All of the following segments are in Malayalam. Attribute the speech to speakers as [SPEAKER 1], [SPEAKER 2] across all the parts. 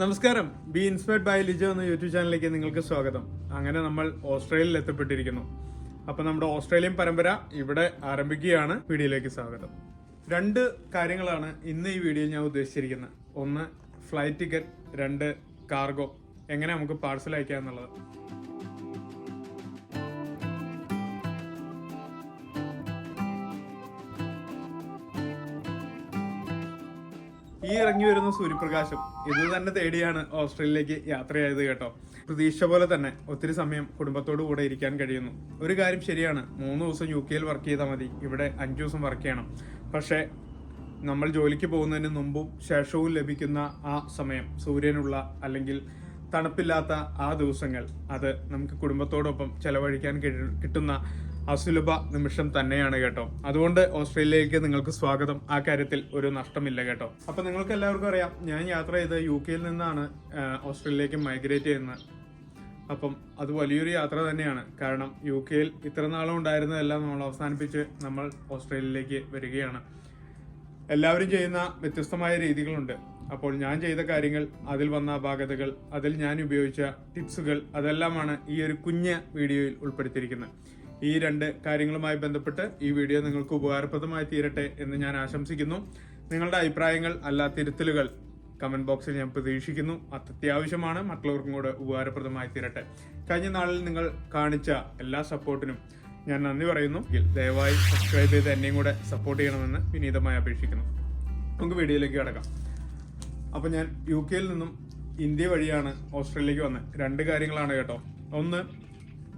[SPEAKER 1] നമസ്കാരം. ബി ഇൻസ്പയർഡ് ബൈ ലിജോ എന്ന യൂട്യൂബ് ചാനലിലേക്ക് നിങ്ങൾക്ക് സ്വാഗതം. അങ്ങനെ നമ്മൾ ഓസ്ട്രേലിയയിൽ എത്തപ്പെട്ടിരിക്കുന്നു. അപ്പൊ നമ്മുടെ ഓസ്ട്രേലിയൻ പരമ്പര ഇവിടെ ആരംഭിക്കുകയാണ്. വീഡിയോയിലേക്ക് സ്വാഗതം. രണ്ട് കാര്യങ്ങളാണ് ഇന്ന് ഈ വീഡിയോയിൽ ഞാൻ ഉദ്ദേശിച്ചിരിക്കുന്നത്. ഒന്ന് ഫ്ലൈറ്റ് ടിക്കറ്റ് രണ്ട് കാർഗോ. എങ്ങനെ നമുക്ക് പാർസൽ അയക്കാം എന്നുള്ളത് ഈ ഇറങ്ങി വരുന്ന സൂര്യപ്രകാശം. ഇത് തന്നെ തേടിയാണ് ഓസ്ട്രേലിയയിലേക്ക് യാത്രയായത് കേട്ടോ. പ്രതീക്ഷ പോലെ തന്നെ ഒത്തിരി സമയം കുടുംബത്തോടു കൂടെ ഇരിക്കാൻ കഴിയുന്നു. ഒരു കാര്യം ശരിയാണ് മൂന്ന് ദിവസം യു കെയിൽ വർക്ക് ചെയ്താൽ മതി. ഇവിടെ അഞ്ചു ദിവസം വർക്ക് ചെയ്യണം. പക്ഷേ നമ്മൾ ജോലിക്ക് പോകുന്നതിന് മുമ്പും ശേഷവും ലഭിക്കുന്ന ആ സമയം സൂര്യനുള്ള അല്ലെങ്കിൽ തണുപ്പില്ലാത്ത ആ ദിവസങ്ങൾ അത് നമുക്ക് കുടുംബത്തോടൊപ്പം ചെലവഴിക്കാൻ കിട്ടുന്ന അസുലഭ നിമിഷം തന്നെയാണ് കേട്ടോ. അതുകൊണ്ട് ഓസ്ട്രേലിയയിലേക്ക് നിങ്ങൾക്ക് സ്വാഗതം. ആ കാര്യത്തിൽ ഒരു നഷ്ടമില്ല കേട്ടോ. അപ്പൊ നിങ്ങൾക്ക് എല്ലാവർക്കും അറിയാം ഞാൻ യാത്ര ചെയ്ത് യു കെയിൽ നിന്നാണ് ഓസ്ട്രേലിയയിലേക്ക് മൈഗ്രേറ്റ് ചെയ്യുന്നത്. അപ്പം അത് വലിയൊരു യാത്ര തന്നെയാണ്. കാരണം യു കെയിൽ ഇത്ര നാളും ഉണ്ടായിരുന്നതെല്ലാം നമ്മൾ അവസാനിപ്പിച്ച് നമ്മൾ ഓസ്ട്രേലിയയിലേക്ക് വരികയാണ്. എല്ലാവരും ചെയ്യുന്ന വ്യത്യസ്തമായ രീതികളുണ്ട്. അപ്പോൾ ഞാൻ ചെയ്ത കാര്യങ്ങൾ അതിൽ വന്ന അപാകതകൾ അതിൽ ഞാൻ ഉപയോഗിച്ച ടിപ്സുകൾ അതെല്ലാമാണ് ഈ ഒരു കുഞ്ഞ വീഡിയോയിൽ ഉൾപ്പെടുത്തിയിരിക്കുന്നത്. ഈ രണ്ട് കാര്യങ്ങളുമായി ബന്ധപ്പെട്ട് ഈ വീഡിയോ നിങ്ങൾക്ക് ഉപകാരപ്രദമായി തീരട്ടെ എന്ന് ഞാൻ ആശംസിക്കുന്നു. നിങ്ങളുടെ അഭിപ്രായങ്ങൾ അല്ല തിരുത്തലുകൾ കമന്റ് ബോക്സിൽ ഞാൻ പ്രതീക്ഷിക്കുന്നു. അത്യാവശ്യമാണ്. മറ്റുള്ളവർക്കും കൂടെ ഉപകാരപ്രദമായി തീരട്ടെ. കഴിഞ്ഞ നാളിൽ നിങ്ങൾ കാണിച്ച എല്ലാ സപ്പോർട്ടിനും ഞാൻ നന്ദി പറയുന്നു. ദയവായി സബ്സ്ക്രൈബ് ചെയ്ത് എന്നെയും കൂടെ സപ്പോർട്ട് ചെയ്യണമെന്ന് വിനീതമായി അപേക്ഷിക്കുന്നു. നമുക്ക് വീഡിയോയിലേക്ക് കിടക്കാം. അപ്പൊ ഞാൻ യു കെയിൽ നിന്നും ഇന്ത്യ വഴിയാണ് ഓസ്ട്രേലിയക്ക് വന്നത്. രണ്ട് കാര്യങ്ങളാണ് കേട്ടോ. ഒന്ന്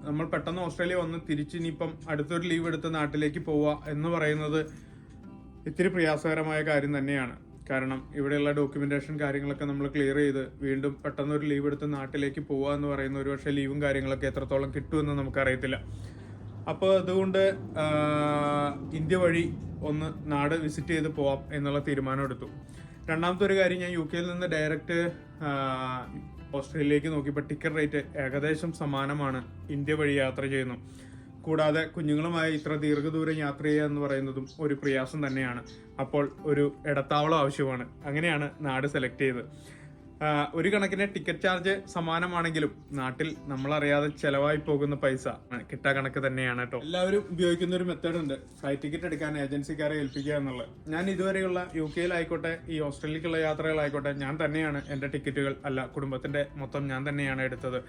[SPEAKER 1] നമ്മൾ പെട്ടെന്ന് ഓസ്ട്രേലിയ വന്ന് തിരിച്ച് ഇനിയിപ്പം അടുത്തൊരു ലീവ് എടുത്ത് നാട്ടിലേക്ക് പോവുക എന്ന് പറയുന്നത് ഇത്തിരി പ്രയാസകരമായ കാര്യം തന്നെയാണ്. കാരണം ഇവിടെയുള്ള ഡോക്യുമെന്റേഷൻ കാര്യങ്ങളൊക്കെ നമ്മൾ ക്ലിയർ ചെയ്ത് വീണ്ടും പെട്ടെന്ന് ഒരു ലീവ് എടുത്ത് നാട്ടിലേക്ക് പോവുക എന്ന് പറയുന്ന ഒരു പക്ഷേ ലീവും കാര്യങ്ങളൊക്കെ എത്രത്തോളം കിട്ടുമെന്ന് നമുക്കറിയത്തില്ല. അപ്പോൾ അതുകൊണ്ട് ഇന്ത്യ വഴി ഒന്ന് നാട് വിസിറ്റ് ചെയ്ത് പോവാം എന്നുള്ള തീരുമാനം എടുത്തു. രണ്ടാമത്തെ ഒരു കാര്യം ഞാൻ യു കെയിൽ നിന്ന് ഡയറക്റ്റ് ഓസ്ട്രേലിയയിലേക്ക് നോക്കിയപ്പോൾ ടിക്കറ്റ് റേറ്റ് ഏകദേശം സമാനമാണ് ഇന്ത്യ വഴി യാത്ര ചെയ്യുന്നു. കൂടാതെ കുഞ്ഞുങ്ങളുമായി ഇത്ര ദീർഘദൂരം യാത്ര ചെയ്യുക എന്ന് പറയുന്നതും ഒരു പ്രയാസം തന്നെയാണ്. അപ്പോൾ ഒരു ഇടത്താവളം ആവശ്യമാണ്. അങ്ങനെയാണ് നാട് സെലക്ട് ചെയ്തത്. ഒരു കണക്കിന് ടിക്കറ്റ് ചാർജ് സമാനമാണെങ്കിലും നാട്ടിൽ നമ്മളറിയാതെ ചെലവായി പോകുന്ന പൈസ കിട്ടാ കണക്ക് തന്നെയാണ് കേട്ടോ. എല്ലാവരും ഉപയോഗിക്കുന്ന ഒരു മെത്തേഡ് ഉണ്ട്. ഫ്ലൈറ്റ് ടിക്കറ്റ് എടുക്കാൻ ഏജൻസിക്കാരെ ഏൽപ്പിക്കുക എന്നുള്ളത്. ഞാൻ ഇതുവരെയുള്ള യു കെയിലായിക്കോട്ടെ ഈ ഓസ്ട്രേലിയക്കുള്ള യാത്രകളായിക്കോട്ടെ ഞാൻ തന്നെയാണ് എന്റെ ടിക്കറ്റുകൾ അല്ല കുടുംബത്തിന്റെ മൊത്തം ഞാൻ തന്നെയാണ് എടുത്തത്.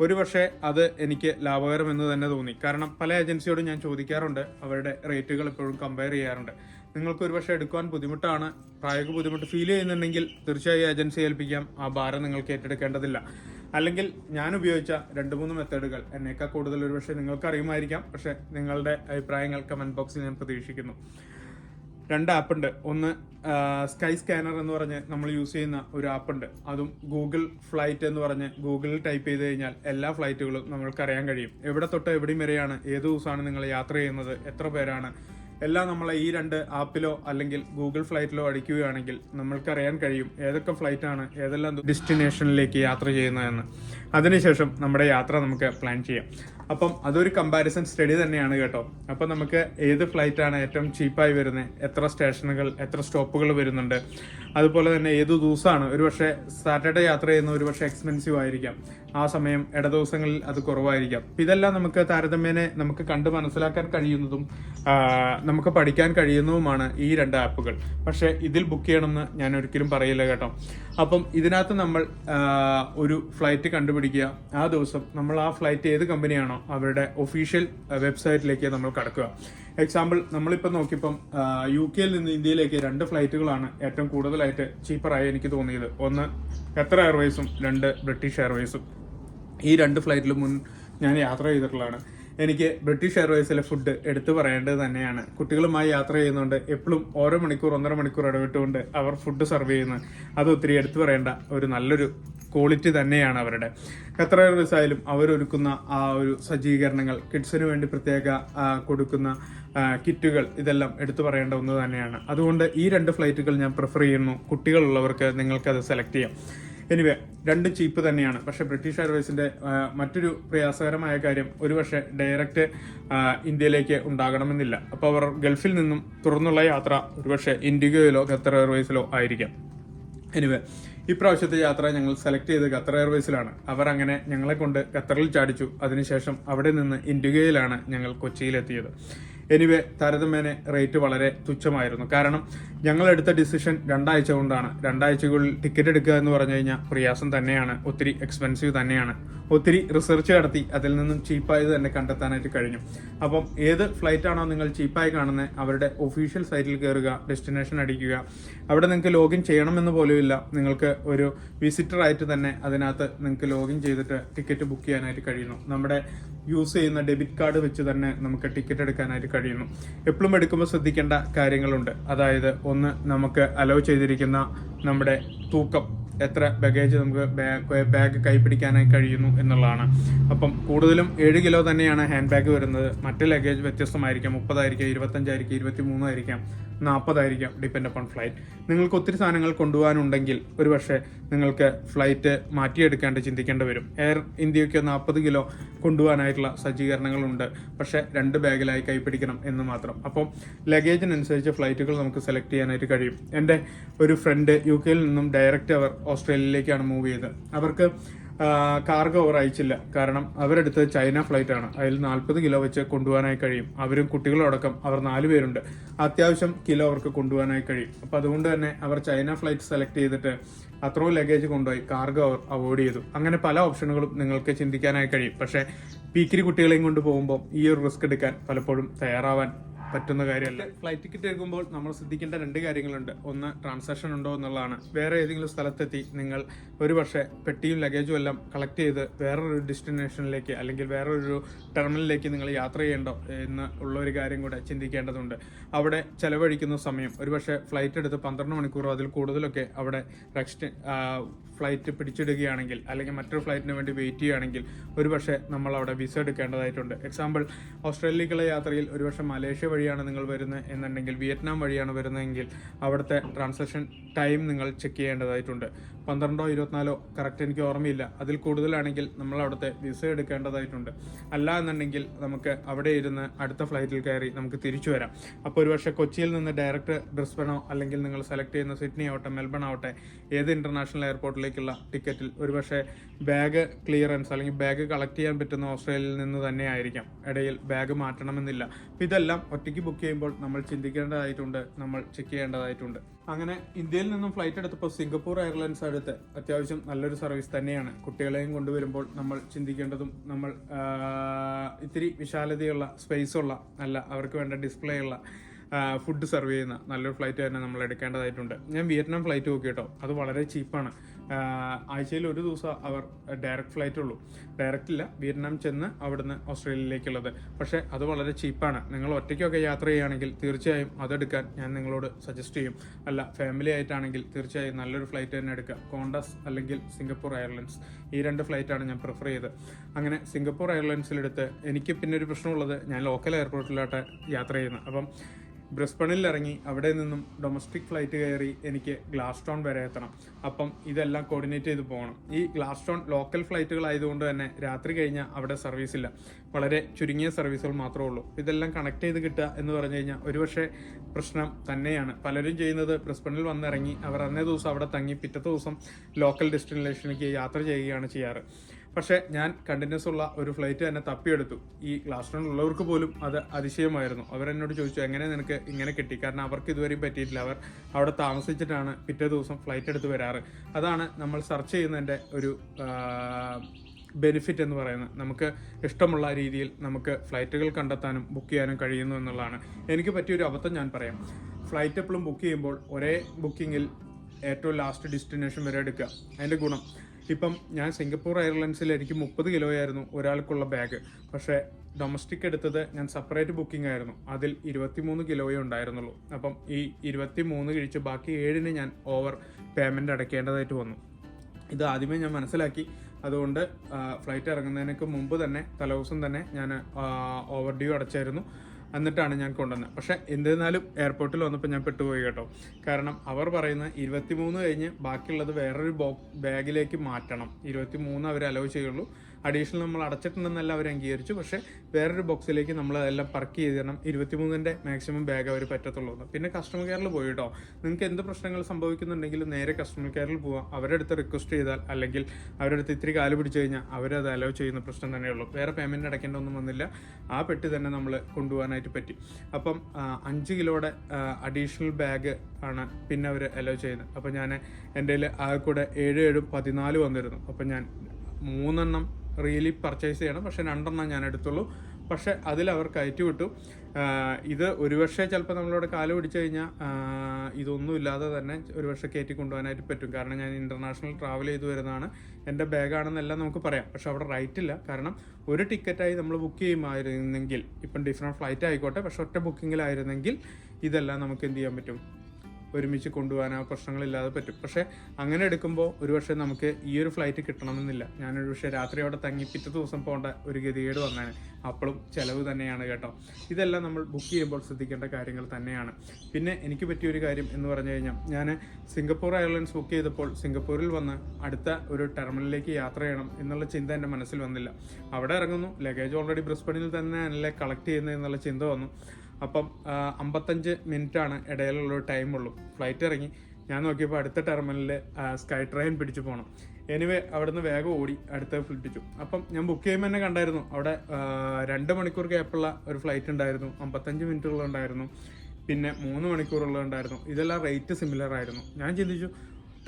[SPEAKER 1] ഒരു പക്ഷേ അത് എനിക്ക് ലാഭകരമെന്ന് തന്നെ തോന്നി. കാരണം പല ഏജൻസിയോടും ഞാൻ ചോദിക്കാറുണ്ട്. അവരുടെ റേറ്റുകൾ എപ്പോഴും കമ്പയർ ചെയ്യാറുണ്ട്. നിങ്ങൾക്ക് ഒരുപക്ഷെ എടുക്കുവാൻ ബുദ്ധിമുട്ടാണ് പ്രായോഗിക ബുദ്ധിമുട്ട് ഫീൽ ചെയ്യുന്നുണ്ടെങ്കിൽ തീർച്ചയായും ഏജൻസി ഏൽപ്പിക്കാം. ആ ഭാരം നിങ്ങൾക്ക് ഏറ്റെടുക്കേണ്ടതില്ല. അല്ലെങ്കിൽ ഞാൻ ഉപയോഗിച്ച രണ്ട് മൂന്ന് മെത്തേഡുകൾ എന്നേക്കാൾ കൂടുതൽ ഒരുപക്ഷെ നിങ്ങൾക്ക് അറിയുമായിരിക്കാം. പക്ഷെ നിങ്ങളുടെ അഭിപ്രായങ്ങൾ കമന്റ് ബോക്സിൽ ഞാൻ പ്രതീക്ഷിക്കുന്നു. രണ്ട് ആപ്പുണ്ട് ഒന്ന് സ്കൈ സ്കാനർ എന്ന് പറഞ്ഞ് നമ്മൾ യൂസ് ചെയ്യുന്ന ഒരു ആപ്പുണ്ട് അതും ഗൂഗിൾ ഫ്ലൈറ്റ് എന്ന് പറഞ്ഞ് ഗൂഗിളിൽ ടൈപ്പ് ചെയ്ത് കഴിഞ്ഞാൽ എല്ലാ ഫ്ലൈറ്റുകളും നമ്മൾക്ക് അറിയാൻ കഴിയും. എവിടെ തൊട്ട് എവിടെയും വരെയാണ് ഏത് ദിവസമാണ് നിങ്ങൾ യാത്ര ചെയ്യുന്നത് എത്ര പേരാണ് എല്ലാം നമ്മളെ ഈ രണ്ട് ആപ്പിലോ അല്ലെങ്കിൽ ഗൂഗിൾ ഫ്ലൈറ്റിലോ അടിക്കുകയാണെങ്കിൽ നമ്മൾക്ക് അറിയാൻ കഴിയും ഏതൊക്കെ ഫ്ലൈറ്റ് ആണ് ഏതെല്ലാം ഡെസ്റ്റിനേഷനിലേക്ക് യാത്ര ചെയ്യുന്നതെന്ന്. അതിനുശേഷം നമ്മുടെ യാത്ര നമുക്ക് പ്ലാൻ ചെയ്യാം. അപ്പം അതൊരു കമ്പാരിസൺ സ്റ്റഡി തന്നെയാണ് കേട്ടോ. അപ്പം നമുക്ക് ഏത് ഫ്ലൈറ്റ് ആണ് ഏറ്റവും ചീപ്പായി വരുന്നത് എത്ര സ്റ്റേഷനുകൾ എത്ര സ്റ്റോപ്പുകൾ വരുന്നുണ്ട്? അതുപോലെ തന്നെ ഏത് ദിവസമാണ്? ഒരുപക്ഷെ സാറ്റർഡേ യാത്ര ചെയ്യുന്ന ഒരുപക്ഷെ എക്സ്പെൻസീവ് ആയിരിക്കാം. ആ സമയം ഇട ദിവസങ്ങളിൽ അത് കുറവായിരിക്കാം. ഇതെല്ലാം നമുക്ക് താരതമ്യേനെ നമുക്ക് കണ്ട് മനസ്സിലാക്കാൻ കഴിയുന്നതും നമുക്ക് പഠിക്കാൻ കഴിയുന്നതുമാണ് ഈ രണ്ട് ആപ്പുകൾ പക്ഷേ ഇതിൽ ബുക്ക് ചെയ്യണമെന്ന് ഞാൻ ഒരിക്കലും പറയില്ല കേട്ടോ. അപ്പം ഇതിനകത്ത് നമ്മൾ ഒരു ഫ്ലൈറ്റ് കണ്ടുപിടിക്കുക. ആ ദിവസം നമ്മൾ ആ ഫ്ലൈറ്റ് ഏത് കമ്പനിയാണോ അവരുടെ ഒഫീഷ്യൽ വെബ്സൈറ്റിലേക്ക് നമ്മൾ കടക്കുക. എക്സാമ്പിൾ നമ്മളിപ്പോൾ നോക്കിയപ്പം യു കെയിൽ നിന്ന് ഇന്ത്യയിലേക്ക് രണ്ട് ഫ്ലൈറ്റുകളാണ് ഏറ്റവും കൂടുതലായിട്ട് ചീപ്പറായി എനിക്ക് തോന്നിയത്. ഒന്ന് ഖത്തർ എയർവേസും രണ്ട് ബ്രിട്ടീഷ് എയർവേസും ഈ രണ്ട് ഫ്ലൈറ്റിലും മുൻ ഞാൻ യാത്ര ചെയ്തിട്ടുള്ളതാണ്. എനിക്ക് ബ്രിട്ടീഷ് എയർവേസിലെ ഫുഡ് എടുത്തു പറയേണ്ടത് തന്നെയാണ്. കുട്ടികളുമായി യാത്ര ചെയ്യുന്നുണ്ട് എപ്പോഴും ഓരോ മണിക്കൂർ ഒന്നര മണിക്കൂർ ഇടവിട്ടുകൊണ്ട് അവർ ഫുഡ് സെർവ് ചെയ്യുന്നത്. അത് ഒത്തിരി എടുത്തു പറയേണ്ട ഒരു നല്ലൊരു ക്വാളിറ്റി തന്നെയാണ് അവരുടെ. ഖത്തർ എയർവേസ് ആയാലും അവരൊരുക്കുന്ന ആ ഒരു സജ്ജീകരണങ്ങൾ കിഡ്സിന് വേണ്ടി പ്രത്യേക കൊടുക്കുന്ന കിറ്റുകൾ ഇതെല്ലാം എടുത്തു പറയേണ്ട ഒന്ന് തന്നെയാണ്. അതുകൊണ്ട് ഈ രണ്ട് ഫ്ലൈറ്റുകൾ ഞാൻ പ്രിഫർ ചെയ്യുന്നു. കുട്ടികളുള്ളവർക്ക് നിങ്ങൾക്കത് സെലക്ട് ചെയ്യാം. എനിവേ രണ്ടും ചീപ്പ് തന്നെയാണ്. പക്ഷെ ബ്രിട്ടീഷ് എയർവേസിന്റെ മറ്റൊരു പ്രയാസകരമായ കാര്യം ഒരുപക്ഷെ ഡയറക്റ്റ് ഇന്ത്യയിലേക്ക് ഉണ്ടാകണമെന്നില്ല. അപ്പോൾ അവർ ഗൾഫിൽ നിന്നും തുറന്നുള്ള യാത്ര ഒരുപക്ഷെ ഇൻഡിഗോയിലോ ഖത്തർ എയർവേസിലോ ആയിരിക്കാം. എനിവേ ഇപ്രാവശ്യത്തെ യാത്ര ഞങ്ങൾ സെലക്ട് ചെയ്ത് ഖത്തർ എയർവേസിലാണ് അവർ അങ്ങനെ ഞങ്ങളെ കൊണ്ട് ഖത്തറിൽ ചാടിച്ചു. അതിനുശേഷം അവിടെ നിന്ന് ഇൻഡിഗയിലാണ് ഞങ്ങൾ കൊച്ചിയിലെത്തിയത്. എനിവേ താരതമ്യേന റേറ്റ് വളരെ തുച്ഛമായിരുന്നു. കാരണം ഞങ്ങൾ എടുത്ത ഡിസിഷൻ രണ്ടാഴ്ച കൊണ്ടാണ്. രണ്ടാഴ്ചകളിൽ ടിക്കറ്റ് എടുക്കുക എന്ന് പറഞ്ഞു കഴിഞ്ഞാൽ പ്രയാസം തന്നെയാണ്. ഒത്തിരി എക്സ്പെൻസീവ് തന്നെയാണ്. ഒത്തിരി റിസർച്ച് നടത്തി അതിൽ നിന്നും ചീപ്പായത് തന്നെ കണ്ടെത്താനായിട്ട് കഴിഞ്ഞു. അപ്പം ഏത് ഫ്ലൈറ്റ് ആണോ നിങ്ങൾ ചീപ്പായി കാണുന്നത് അവരുടെ ഒഫീഷ്യൽ സൈറ്റിൽ കയറുക ഡെസ്റ്റിനേഷൻ അടിക്കുക. അവിടെ നിങ്ങൾക്ക് ലോഗിൻ ചെയ്യണമെന്ന് പോലുമില്ല നിങ്ങൾക്ക് ഒരു വിസിറ്റർ ആയിട്ട് തന്നെ അതിനകത്ത് നിങ്ങൾക്ക് ലോഗിൻ ചെയ്തിട്ട് ടിക്കറ്റ് ബുക്ക് ചെയ്യാനായിട്ട് കഴിയുന്നു. നമ്മുടെ യൂസ് ചെയ്യുന്ന ഡെബിറ്റ് കാർഡ് വെച്ച് തന്നെ നമുക്ക് ടിക്കറ്റ് എടുക്കാനായിട്ട് കഴിയുന്നു. എപ്പോഴും എടുക്കുമ്പോൾ ശ്രദ്ധിക്കേണ്ട കാര്യങ്ങളുണ്ട്. അതായത് ഒന്ന് നമുക്ക് അലോ ചെയ്തിരിക്കുന്ന നമ്മുടെ തൂക്കം. എത്ര ബഗേജ് നമുക്ക് ബാഗ് ബാഗ് കൈപ്പിടിക്കാനായി കഴിയുന്നു? എന്നുള്ളതാണ്. അപ്പം കൂടുതലും ഏഴ് കിലോ തന്നെയാണ് ഹാൻഡ് ബാഗ് വരുന്നത്. മറ്റ് ലഗേജ് വ്യത്യസ്തമായിരിക്കാം. മുപ്പതായിരിക്കാം ഇരുപത്തഞ്ചായിരിക്കാം ഇരുപത്തി മൂന്നായിരിക്കാം നാൽപ്പതായിരിക്കാം ഡിപ്പെൻഡ് അപ്പോൺ ഫ്ലൈറ്റ് നിങ്ങൾക്ക് ഒത്തിരി സാധനങ്ങൾ കൊണ്ടുപോകാനുണ്ടെങ്കിൽ ഒരു പക്ഷേ നിങ്ങൾക്ക് ഫ്ലൈറ്റ് മാറ്റിയെടുക്കാണ്ട് ചിന്തിക്കേണ്ടി വരും. എയർ ഇന്ത്യയ്ക്ക് നാൽപ്പത് കിലോ കൊണ്ടുപോകാനായിട്ടുള്ള സജ്ജീകരണങ്ങളുണ്ട്. പക്ഷേ രണ്ട് ബാഗിലായി കൈപ്പിടിക്കണം എന്ന് മാത്രം. അപ്പം ലഗേജിനനുസരിച്ച് ഫ്ലൈറ്റുകൾ നമുക്ക് സെലക്ട് ചെയ്യാനായിട്ട് കഴിയും. എന്റെ ഒരു ഫ്രണ്ട് യു കെയിൽ നിന്നും ഡയറക്റ്റ് അവർ ഓസ്ട്രേലിയയിലേക്കാണ് മൂവ് ചെയ്തത്. അവർക്ക് കാർഗോ അവർ അയച്ചില്ല. കാരണം അവരെടുത്ത് ചൈന ഫ്ലൈറ്റ് ആണ്. അതിൽ നാൽപ്പത് കിലോ വെച്ച് കൊണ്ടുപോകാനായി കഴിയും. അവരും കുട്ടികളോടക്കം അവർ നാല് പേരുണ്ട്. അത്യാവശ്യം കിലോ അവർക്ക് കൊണ്ടുപോകാനായി കഴിയും. അപ്പോൾ അതുകൊണ്ട് തന്നെ അവർ ചൈന ഫ്ലൈറ്റ് സെലക്ട് ചെയ്തിട്ട് അത്രയും ലഗേജ് കൊണ്ടുപോയി കാർഗോ അവർ അവോയ്ഡ് ചെയ്തു. അങ്ങനെ പല ഓപ്ഷനുകളും നിങ്ങൾക്ക് ചിന്തിക്കാനായി കഴിയും. പക്ഷേ പീക്കിരി കുട്ടികളെയും കൊണ്ട് പോകുമ്പോൾ ഈ ഒരു റിസ്ക് എടുക്കാൻ പലപ്പോഴും തയ്യാറാവാൻ പറ്റുന്ന കാര്യമല്ല. ഫ്ലൈറ്റ് ടിക്കറ്റ് എടുക്കുമ്പോൾ നമ്മൾ ശ്രദ്ധിക്കേണ്ട രണ്ട് കാര്യങ്ങളുണ്ട്. ഒന്ന് ട്രാൻസാക്ഷൻ ഉണ്ടോ എന്നുള്ളതാണ്. വേറെ ഏതെങ്കിലും സ്ഥലത്തെത്തി നിങ്ങൾ ഒരു പക്ഷേ പെട്ടിയും ലഗേജും എല്ലാം കളക്ട് ചെയ്ത് വേറൊരു ഡെസ്റ്റിനേഷനിലേക്ക് അല്ലെങ്കിൽ വേറൊരു ടെർമിനലിലേക്ക് നിങ്ങൾ യാത്ര ചെയ്യേണ്ടോ എന്ന് ഉള്ള ഒരു കാര്യം കൂടെ ചിന്തിക്കേണ്ടതുണ്ട്. അവിടെ ചെലവഴിക്കുന്ന സമയം ഒരു പക്ഷേ ഫ്ലൈറ്റ് എടുത്ത് പന്ത്രണ്ട് മണിക്കൂറോ അതിൽ കൂടുതലൊക്കെ അവിടെ റെക്സ്റ്റ് ഫ്ലൈറ്റ് പിടിച്ചിടുകയാണെങ്കിൽ അല്ലെങ്കിൽ മറ്റൊരു ഫ്ലൈറ്റിന് വേണ്ടി വെയിറ്റ് ചെയ്യുകയാണെങ്കിൽ ഒരുപക്ഷെ നമ്മൾ അവിടെ വിസ എടുക്കേണ്ടതായിട്ടുണ്ട്. എക്സാമ്പിൾ ഓസ്ട്രേലിയക്കുള്ള യാത്രയിൽ ഒരുപക്ഷെ മലേഷ്യ വഴിയാണ് നിങ്ങൾ വരുന്നത് എന്നുണ്ടെങ്കിൽ വിയറ്റ്നാം വഴിയാണ് വരുന്നതെങ്കിൽ അവിടുത്തെ ട്രാൻസാക്ഷൻ ടൈം നിങ്ങൾ ചെക്ക് ചെയ്യേണ്ടതായിട്ടുണ്ട്. പന്ത്രണ്ടോ ഇരുപത്തിനാലോ കറക്റ്റ് എനിക്ക് ഓർമ്മയില്ല. അതിൽ കൂടുതലാണെങ്കിൽ നമ്മൾ അവിടുത്തെ വിസ എടുക്കേണ്ടതായിട്ടുണ്ട്. അല്ല എന്നുണ്ടെങ്കിൽ നമുക്ക് അവിടെ ഇരുന്ന് അടുത്ത ഫ്ലൈറ്റിൽ കയറി നമുക്ക് തിരിച്ചു വരാം. അപ്പോൾ ഒരുപക്ഷെ കൊച്ചിയിൽ നിന്ന് ഡയറക്റ്റ് ബ്രിസ്ബണോ അല്ലെങ്കിൽ നിങ്ങൾ സെലക്ട് ചെയ്യുന്ന സിഡ്നി ആവട്ടെ മെൽബൺ ആവട്ടെ ഏത് ഇന്റർനാഷണൽ എയർപോർട്ടിലേക്കുള്ള ടിക്കറ്റിൽ ഒരുപക്ഷെ ബാഗ് ക്ലിയറൻസ് അല്ലെങ്കിൽ ബാഗ് കളക്ട് ചെയ്യാൻ പറ്റുന്ന ഓസ്ട്രേലിയയിൽ നിന്ന് തന്നെ ആയിരിക്കാം ഇടയിൽ ബാഗ് മാറ്റണമെന്നില്ല. ഇതെല്ലാം ഇതെല്ലാം ഒറ്റയ്ക്ക് ബുക്ക് ചെയ്യുമ്പോൾ നമ്മൾ ചിന്തിക്കേണ്ടതായിട്ടുണ്ട് നമ്മൾ ചെക്ക് ചെയ്യേണ്ടതായിട്ടുണ്ട്. അങ്ങനെ ഇന്ത്യയിൽ നിന്നും ഫ്ലൈറ്റ് എടുത്തപ്പോൾ സിംഗപ്പൂർ എയർലൈൻസ് അടുത്ത് അത്യാവശ്യം നല്ലൊരു സർവീസ് തന്നെയാണ്. കുട്ടികളെയും കൊണ്ടുവരുമ്പോൾ നമ്മൾ ചിന്തിക്കേണ്ടതും നമ്മൾ ഇത്തിരി വിശാലതയുള്ള സ്പേസ് ഉള്ള അല്ല അവർക്ക് വേണ്ട ഡിസ്പ്ലേ ഉള്ള ഫുഡ് സെർവ് ചെയ്യുന്ന നല്ലൊരു ഫ്ലൈറ്റ് തന്നെ നമ്മൾ എടുക്കേണ്ടതായിട്ടുണ്ട്. ഞാൻ വിയറ്റ്നാം ഫ്ലൈറ്റ് നോക്കി കേട്ടോ അത് വളരെ ചീപ്പാണ് ആഴ്ചയിൽ ഒരു ദിവസം അവർ ഡയറക്റ്റ് ഫ്ലൈറ്റ് ഉള്ളൂ. ഡയറക്റ്റ് ഇല്ല വിയറ്റ്നാം ചെന്ന് അവിടുന്ന് ഓസ്ട്രേലിയയിലേക്കുള്ളത്. പക്ഷേ അത് വളരെ ചീപ്പാണ്. നിങ്ങൾ ഒറ്റയ്ക്കൊക്കെ യാത്ര ചെയ്യുകയാണെങ്കിൽ തീർച്ചയായും അതെടുക്കാൻ ഞാൻ നിങ്ങളോട് സജസ്റ്റ് ചെയ്യും. അല്ല ഫാമിലി ആയിട്ടാണെങ്കിൽ തീർച്ചയായും നല്ലൊരു ഫ്ലൈറ്റ് തന്നെ എടുക്കുക. കോണ്ടസ് അല്ലെങ്കിൽ സിംഗപ്പൂർ എയർലൈൻസ് ഈ രണ്ട് ഫ്ലൈറ്റാണ് ഞാൻ പ്രിഫർ ചെയ്തത്. അങ്ങനെ സിംഗപ്പൂർ എയർലൈൻസിലെടുത്ത് എനിക്ക് പിന്നെ ഒരു പ്രശ്നമുള്ളത് ഞാൻ ലോക്കൽ എയർപോർട്ടിലോട്ട് യാത്ര ചെയ്യുന്നത്. അപ്പം ബ്രിസ്ബണിൽ ഇറങ്ങി അവിടെ നിന്നും ഡൊമസ്റ്റിക് ഫ്ലൈറ്റ് കയറി എനിക്ക് ഗ്ലാസ് ടൗൺ വരെ എത്തണം. അപ്പം ഇതെല്ലാം കോർഡിനേറ്റ് ചെയ്ത് പോകണം. ഈ ഗ്ലാസ് ടൗൺ ലോക്കൽ ഫ്ലൈറ്റുകൾ ആയതുകൊണ്ട് തന്നെ രാത്രി കഴിഞ്ഞാൽ അവിടെ സർവീസ് ഇല്ല. വളരെ ചുരുങ്ങിയ സർവീസുകൾ മാത്രമേ ഉള്ളൂ. ഇതെല്ലാം കണക്ട് ചെയ്ത് കിട്ടുക എന്ന് പറഞ്ഞു കഴിഞ്ഞാൽ ഒരുപക്ഷെ പ്രശ്നം തന്നെയാണ്. പലരും ചെയ്യുന്നത് ബ്രിസ്ബണിൽ വന്നിറങ്ങി അവർ അന്നേ ദിവസം അവിടെ തങ്ങി പിറ്റത്തെ ദിവസം ലോക്കൽ ഡെസ്റ്റിനേഷനിലേക്ക് യാത്ര ചെയ്യുകയാണ് ചെയ്യാറ്. പക്ഷേ ഞാൻ കണ്ടിന്യൂസ് ഉള്ള ഒരു ഫ്ലൈറ്റ് തന്നെ തപ്പിയെടുത്തു. ഈ ക്ലാസ് റൂമിൽ ഉള്ളവർക്ക് പോലും അത് അതിശയമായിരുന്നു. അവരെന്നോട് ചോദിച്ചു എങ്ങനെ നിനക്ക് ഇങ്ങനെ കിട്ടി? കാരണം അവർക്ക് ഇതുവരെയും പറ്റിയിട്ടില്ല. അവർ അവിടെ താമസിച്ചിട്ടാണ് പിറ്റേ ദിവസം ഫ്ലൈറ്റ് എടുത്ത് വരാറ്. അതാണ് നമ്മൾ സെർച്ച് ചെയ്യുന്നതിന്റെ ഒരു ബെനിഫിറ്റ് എന്ന് പറയുന്നത്. നമുക്ക് ഇഷ്ടമുള്ള രീതിയിൽ നമുക്ക് ഫ്ലൈറ്റുകൾ കണ്ടെത്താനും ബുക്ക് ചെയ്യാനും കഴിയുന്നു എന്നുള്ളതാണ്. എനിക്ക് പറ്റിയൊരു അബദ്ധം ഞാൻ പറയാം. ഫ്ലൈറ്റ് എപ്പോഴും ബുക്ക് ചെയ്യുമ്പോൾ ഒരേ ബുക്കിങ്ങിൽ ഏറ്റവും ലാസ്റ്റ് ഡെസ്റ്റിനേഷൻ വരെ എടുക്കുക. അതിന്റെ ഗുണം ഇപ്പം ഞാൻ സിംഗപ്പൂർ എയർലൈൻസിൽ എനിക്ക് മുപ്പത് കിലോ ആയിരുന്നു ഒരാൾക്കുള്ള ബാഗ്. പക്ഷേ ഡൊമസ്റ്റിക് എടുത്തത് ഞാൻ സെപ്പറേറ്റ് ബുക്കിംഗ് ആയിരുന്നു. അതിൽ ഇരുപത്തിമൂന്ന് കിലോയേ ഉണ്ടായിരുന്നുള്ളൂ. അപ്പം ഈ ഇരുപത്തി മൂന്ന് കഴിച്ച് ബാക്കി ഏഴിന് ഞാൻ ഓവർ പേയ്മെന്റ് അടയ്ക്കേണ്ടതായിട്ട് വന്നു. ഇത് ആദ്യമേ ഞാൻ മനസ്സിലാക്കി. അതുകൊണ്ട് ഫ്ലൈറ്റ് ഇറങ്ങുന്നതിനൊക്കെ മുമ്പ് തന്നെ തലേ ദിവസം തന്നെ ഞാൻ ഓവർ ഡ്യൂ അടച്ചായിരുന്നു. എന്നിട്ടാണ് ഞാൻ കൊണ്ടുവന്നത്. പക്ഷേ എന്നിരുന്നാലും എയർപോർട്ടിൽ വന്നപ്പോൾ ഞാൻ പെട്ടുപോയി കേട്ടോ. കാരണം അവർ പറയുന്ന ഇരുപത്തിമൂന്ന് കഴിഞ്ഞ് ബാക്കിയുള്ളത് വേറൊരു ബോ ബാഗിലേക്ക് മാറ്റണം. ഇരുപത്തിമൂന്ന് അവർ അലോ ചെയ്യുള്ളൂ. അഡീഷണൽ നമ്മൾ അടച്ചിട്ടുണ്ടെന്നല്ല അവർ അംഗീകരിച്ചു. പക്ഷേ വേറൊരു ബോക്സിലേക്ക് നമ്മൾ അതെല്ലാം ചെയ്ത് തരണം ഇരുപത്തിമൂന്നിന്റെ മാക്സിമം ബാഗ് അവർ പറ്റത്തുള്ളൂ പിന്നെ കസ്റ്റമർ കെയറിൽ പോയിട്ടോ നിങ്ങൾക്ക് എന്ത് പ്രശ്നങ്ങൾ സംഭവിക്കുന്നുണ്ടെങ്കിലും നേരെ കസ്റ്റമർ കെയറിൽ പോവാം. അവരുടെ അടുത്ത് റിക്വസ്റ്റ് ചെയ്താൽ അല്ലെങ്കിൽ അവരുടെ അടുത്ത് ഇത്തിരി കാൽ പിടിച്ചു കഴിഞ്ഞാൽ അവരത് അലോ ചെയ്യുന്ന പ്രശ്നം തന്നെ ഉള്ളൂ. വേറെ പേയ്മെന്റ് അടയ്ക്കേണ്ട ഒന്നും വന്നില്ല. ആ പെട്ടി തന്നെ നമ്മൾ കൊണ്ടുപോകാനായിട്ട് പറ്റി. അപ്പം അഞ്ച് കിലോയുടെ അഡീഷണൽ ബാഗ് ആണ് പിന്നെ അവർ അലോ ചെയ്യുന്നത്. അപ്പം ഞാൻ എന്റെ കയ്യിൽ കൂടെ ഏഴ് ഏഴും പതിനാല് വന്നിരുന്നു. അപ്പം ഞാൻ മൂന്നെണ്ണം റിയലി പർച്ചേസ് ചെയ്യണം. പക്ഷെ രണ്ടെണ്ണം ഞാൻ എടുത്തുള്ളൂ. പക്ഷെ അതിൽ അവർക്ക് കയറ്റി വിട്ടു ഇത് ഒരുപക്ഷെ ചിലപ്പോൾ നമ്മളോട് കാൽ പിടിച്ചു കഴിഞ്ഞാൽ ഇതൊന്നും ഇല്ലാതെ തന്നെ ഒരുപക്ഷെ കയറ്റി കൊണ്ടുപോകാനായിട്ട് പറ്റും. കാരണം ഞാൻ ഇന്റർനാഷണൽ ട്രാവൽ ചെയ്തു വരുന്നതാണ്. എന്റെ ബാഗാണെന്നെല്ലാം നമുക്ക് പറയാം. പക്ഷെ അവിടെ റൈറ്റ് ഇല്ല. കാരണം ഒരു ടിക്കറ്റായി നമ്മൾ ബുക്ക് ചെയ്യുമായിരുന്നെങ്കിൽ ഇപ്പം ഡിഫറെന്റ് ഫ്ലൈറ്റ് ആയിക്കോട്ടെ പക്ഷെ ഒറ്റ ബുക്കിങ്ങിലായിരുന്നെങ്കിൽ ഇതെല്ലാം നമുക്ക് എന്ത് ചെയ്യാൻ പറ്റും? ഒരുമിച്ച് കൊണ്ടുപോകാൻ ആ പ്രശ്നങ്ങളില്ലാതെ പറ്റും. പക്ഷേ അങ്ങനെ എടുക്കുമ്പോൾ ഒരുപക്ഷെ നമുക്ക് ഈ ഒരു ഫ്ലൈറ്റ് കിട്ടണമെന്നില്ല. ഞാനൊരു പക്ഷേ രാത്രി അവിടെ തങ്ങി പിറ്റേ ദിവസം പോകേണ്ട ഒരു ഗതികേട് വന്നാണ്. അപ്പോഴും ചിലവ് തന്നെയാണ് കേട്ടോ. ഇതെല്ലാം നമ്മൾ ബുക്ക് ചെയ്യുമ്പോൾ ശ്രദ്ധിക്കേണ്ട കാര്യങ്ങൾ തന്നെയാണ്. പിന്നെ എനിക്ക് പറ്റിയ ഒരു കാര്യം എന്ന് പറഞ്ഞു കഴിഞ്ഞാൽ ഞാൻ സിംഗപ്പൂർ എയർലൈൻസ് ബുക്ക് ചെയ്തപ്പോൾ സിംഗപ്പൂരിൽ വന്ന് അടുത്ത ഒരു ടെർമിനലിലേക്ക് യാത്ര ചെയ്യണം എന്നുള്ള ചിന്ത എന്റെ മനസ്സിൽ വന്നില്ല. അവിടെ ഇറങ്ങുന്നു. ലഗേജ് ഓൾറെഡി ബ്രിസ്ബണിൽ തന്നെ അല്ലേ കളക്ട് ചെയ്യുന്നത് എന്നുള്ള ചിന്ത വന്നു. അപ്പം അമ്പത്തഞ്ച് മിനിറ്റ് ആണ് ഇടയിലുള്ള ടൈമുള്ളൂ. ഫ്ലൈറ്റ് ഇറങ്ങി. ഞാൻ നോക്കിയപ്പോൾ അടുത്ത ടെർമിനലിൽ സ്കൈ ട്രെയിൻ പിടിച്ചു പോകണം എനിവേ അവിടുന്ന് വേഗം ഓടി അടുത്ത പിടിച്ചു അപ്പം ഞാൻ ബുക്ക് ചെയ്യുമ്പോൾ തന്നെ കണ്ടായിരുന്നു. അവിടെ രണ്ട് മണിക്കൂർ ഗ്യാപ്പുള്ള ഒരു ഫ്ലൈറ്റ് ഉണ്ടായിരുന്നു. അമ്പത്തഞ്ച് മിനിറ്റുള്ള ഉണ്ടായിരുന്നു പിന്നെ മൂന്ന് മണിക്കൂറുള്ള ഉണ്ടായിരുന്നു. ഇതെല്ലാം റേറ്റ് സിമിലർ ആയിരുന്നു. ഞാൻ ചിന്തിച്ചു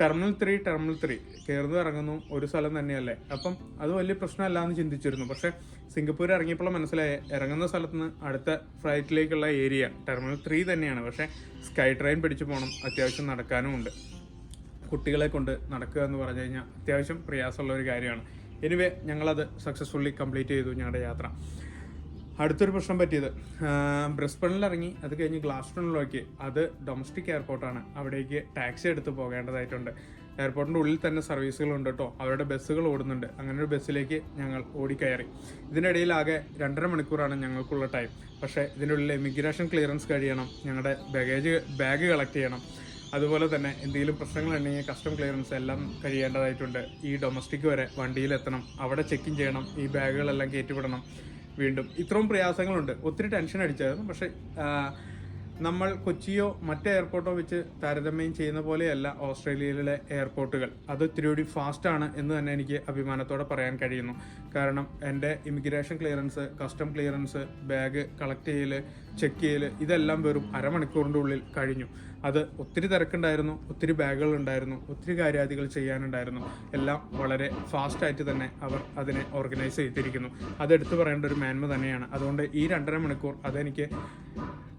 [SPEAKER 1] ടെർമിനൽ ത്രീ ടെർമിനൽ ത്രീ കയറുന്നു ഇറങ്ങുന്നു ഒരു സ്ഥലം തന്നെയല്ലേ? അപ്പം അത് വലിയ പ്രശ്നമല്ല എന്ന് ചിന്തിച്ചിരുന്നു. പക്ഷേ സിംഗപ്പൂർ ഇറങ്ങിയപ്പോൾ മനസ്സിലായി ഇറങ്ങുന്ന സ്ഥലത്ത് നിന്ന് അടുത്ത ഫ്ലൈറ്റിലേക്കുള്ള ഏരിയ ടെർമിനൽ ത്രീ തന്നെയാണ്. പക്ഷേ സ്കൈ ട്രെയിൻ പിടിച്ചു പോകണം. അത്യാവശ്യം നടക്കാനും ഉണ്ട്. കുട്ടികളെ കൊണ്ട് നടക്കുക എന്ന് പറഞ്ഞു കഴിഞ്ഞാൽ അത്യാവശ്യം പ്രയാസമുള്ള ഒരു കാര്യമാണ്. എനിവേ ഞങ്ങളത് സക്സസ്ഫുള്ളി കംപ്ലീറ്റ് ചെയ്തു ഞങ്ങളുടെ യാത്ര. അടുത്തൊരു പ്രശ്നം പറ്റിയത്. ബ്രിസ്ബണിൽ ഇറങ്ങി അത് കഴിഞ്ഞ് ഗ്ലാസ്ടണിലേക്ക് അത് ഡൊമസ്റ്റിക് എയർപോർട്ടാണ് അവിടേക്ക് ടാക്സി എടുത്ത് പോകേണ്ടതായിട്ടുണ്ട്. എയർപോർട്ടിന്റെ ഉള്ളിൽ തന്നെ സർവീസുകളുണ്ട് കേട്ടോ അവരുടെ ബസ്സുകൾ ഓടുന്നുണ്ട്. അങ്ങനെ ഒരു ബസ്സിലേക്ക് ഞങ്ങൾ ഓടിക്കയറി. ഇതിനിടയിൽ ആകെ രണ്ടര മണിക്കൂറാണ് ഞങ്ങൾക്കുള്ള ടൈം പക്ഷേ ഇതിന്റെ ഉള്ളിൽ ഇമിഗ്രേഷൻ ക്ലിയറൻസ് കഴിയണം ഞങ്ങളുടെ ബാഗേജ് ബാഗ് കളക്ട് ചെയ്യണം. അതുപോലെ തന്നെ എന്തെങ്കിലും പ്രശ്നങ്ങളുണ്ടെങ്കിൽ കസ്റ്റം ക്ലിയറൻസ് എല്ലാം കഴിയേണ്ടതായിട്ടുണ്ട്. ഈ ഡൊമസ്റ്റിക് വരെ വണ്ടിയിലെത്തണം. അവിടെ ചെക്കിൻ ചെയ്യണം. ഈ ബാഗുകളെല്ലാം കയറ്റിവിടണം. വീണ്ടും ഇത്രയും പ്രയാസങ്ങളുണ്ട്. ഒത്തിരി ടെൻഷൻ അടിച്ചായിരുന്നു. പക്ഷേ നമ്മൾ കൊച്ചിയോ മറ്റ് എയർപോർട്ടോ വെച്ച് താരതമ്യം ചെയ്യുന്ന പോലെയല്ല ഓസ്ട്രേലിയയിലെ എയർപോർട്ടുകൾ അത് ഒത്തിരി ഫാസ്റ്റാണ് എന്ന് തന്നെ എനിക്ക് അഭിമാനത്തോടെ പറയാൻ കഴിയുന്നു. കാരണം എന്റെ immigration clearance custom clearance bag collect ചെയ്യൽ ചെക്ക് ചെയ്യൽ ഇതെല്ലാം വെറും അരമണിക്കൂറിന്റെ ഉള്ളിൽ കഴിഞ്ഞു. അത് ഒത്തിരി തിരക്കുണ്ടായിരുന്നു ഒത്തിരി ബാഗുകൾ ഉണ്ടായിരുന്നു ഒത്തിരി കാര്യാദികൾ ചെയ്യാനുണ്ടായിരുന്നു. എല്ലാം വളരെ ഫാസ്റ്റായിട്ട് തന്നെ അവർ അതിനെ ഓർഗനൈസ് ചെയ്തിരിക്കുന്നു. അത് എടുത്തു പറയേണ്ട ഒരു മേന്മ തന്നെയാണ്. അതുകൊണ്ട് ഈ രണ്ടര മണിക്കൂർ അതെനിക്ക്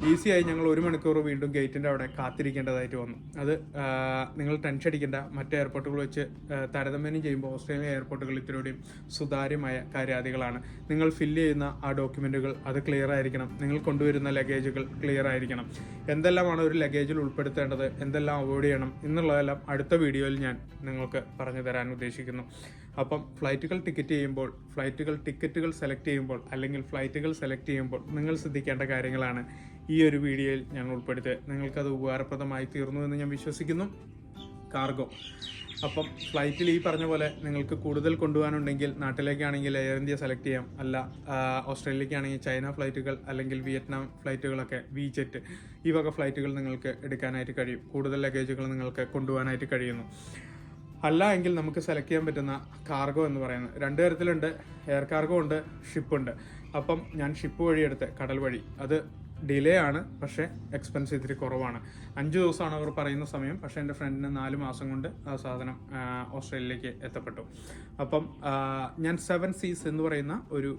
[SPEAKER 1] ഈസിയായി ഞങ്ങൾ ഒരു മണിക്കൂർ വീണ്ടും ഗേറ്റിന്റെ അവിടെ കാത്തിരിക്കേണ്ടതായിട്ട് വന്നു. അത് നിങ്ങൾ ടെൻഷൻ അടിക്കേണ്ട. മറ്റ് എയർപോർട്ടുകൾ വെച്ച് താരതമ്യം ചെയ്യുമ്പോൾ ഓസ്ട്രേലിയ എയർപോർട്ടുകൾ ഇത്തിരിയും സുതാര്യമായ കാര്യാദികളാണ്. നിങ്ങൾ ഫില്ല് ചെയ്യുന്ന ആ ഡോക്യുമെന്റുകൾ അത് ക്ലിയർ ആയിരിക്കണം. നിങ്ങൾ കൊണ്ടുവരുന്ന ലഗേജുകൾ ക്ലിയർ ആയിരിക്കണം. എന്തെല്ലാമാണ് ഒരു ലഗേജിൽ ഉൾപ്പെടുത്തേണ്ടത്? എന്തെല്ലാം അവോയ്ഡ് ചെയ്യണം? എന്നുള്ളതെല്ലാം അടുത്ത വീഡിയോയിൽ ഞാൻ നിങ്ങൾക്ക് പറഞ്ഞു തരാൻ ഉദ്ദേശിക്കുന്നു. അപ്പം ഫ്ലൈറ്റുകൾ ടിക്കറ്റ് ചെയ്യുമ്പോൾ ഫ്ലൈറ്റുകൾ ടിക്കറ്റുകൾ സെലക്ട് ചെയ്യുമ്പോൾ അല്ലെങ്കിൽ ഫ്ലൈറ്റുകൾ സെലക്ട് ചെയ്യുമ്പോൾ നിങ്ങൾ ശ്രദ്ധിക്കേണ്ട കാര്യങ്ങളാണ്. ഈ ഒരു വീഡിയോയിൽ ഞാൻ ഉൾപ്പെടുത്തി നിങ്ങൾക്കത് ഉപകാരപ്രദമായി തീർന്നു എന്ന് ഞാൻ വിശ്വസിക്കുന്നു. കാർഗോ. അപ്പം ഫ്ലൈറ്റിൽ ഈ പറഞ്ഞ പോലെ നിങ്ങൾക്ക് കൂടുതൽ കൊണ്ടുപോകാനുണ്ടെങ്കിൽ നാട്ടിലേക്കാണെങ്കിൽ എയർ ഇന്ത്യ സെലക്ട് ചെയ്യാം. അല്ല ഓസ്ട്രേലിയക്കാണെങ്കിൽ ചൈന ഫ്ലൈറ്റുകൾ അല്ലെങ്കിൽ വിയറ്റ്നാം ഫ്ലൈറ്റുകളൊക്കെ വി ജെറ്റ് ഈ വക ഫ്ലൈറ്റുകൾ നിങ്ങൾക്ക് എടുക്കാനായിട്ട് കഴിയും. കൂടുതൽ ലഗേജുകൾ നിങ്ങൾക്ക് കൊണ്ടുപോകാനായിട്ട് കഴിയുന്നു. അല്ല എങ്കിൽ നമുക്ക് സെലക്ട് ചെയ്യാൻ പറ്റുന്ന കാർഗോ എന്ന് പറയുന്നത്. രണ്ട് തരത്തിലുണ്ട്. എയർ കാർഗോ ഉണ്ട് ഷിപ്പ് ഉണ്ട്. അപ്പം ഞാൻ ഷിപ്പ് വഴി എടുത്ത് കടൽ വഴി. അത് ഡിലേ ആണ് പക്ഷേ എക്സ്പെൻസ് ഇത്തിരി കുറവാണ്. അഞ്ച് ദിവസമാണ് അവർ പറയുന്ന സമയം പക്ഷേ എന്റെ ഫ്രണ്ടിന് നാല് മാസം കൊണ്ട് ആ സാധനം ഓസ്ട്രേലിയയിലേക്ക് എത്തപ്പെട്ടു. അപ്പം ഞാൻ സെവൻ സീസ് എന്ന് പറയുന്ന ഒരു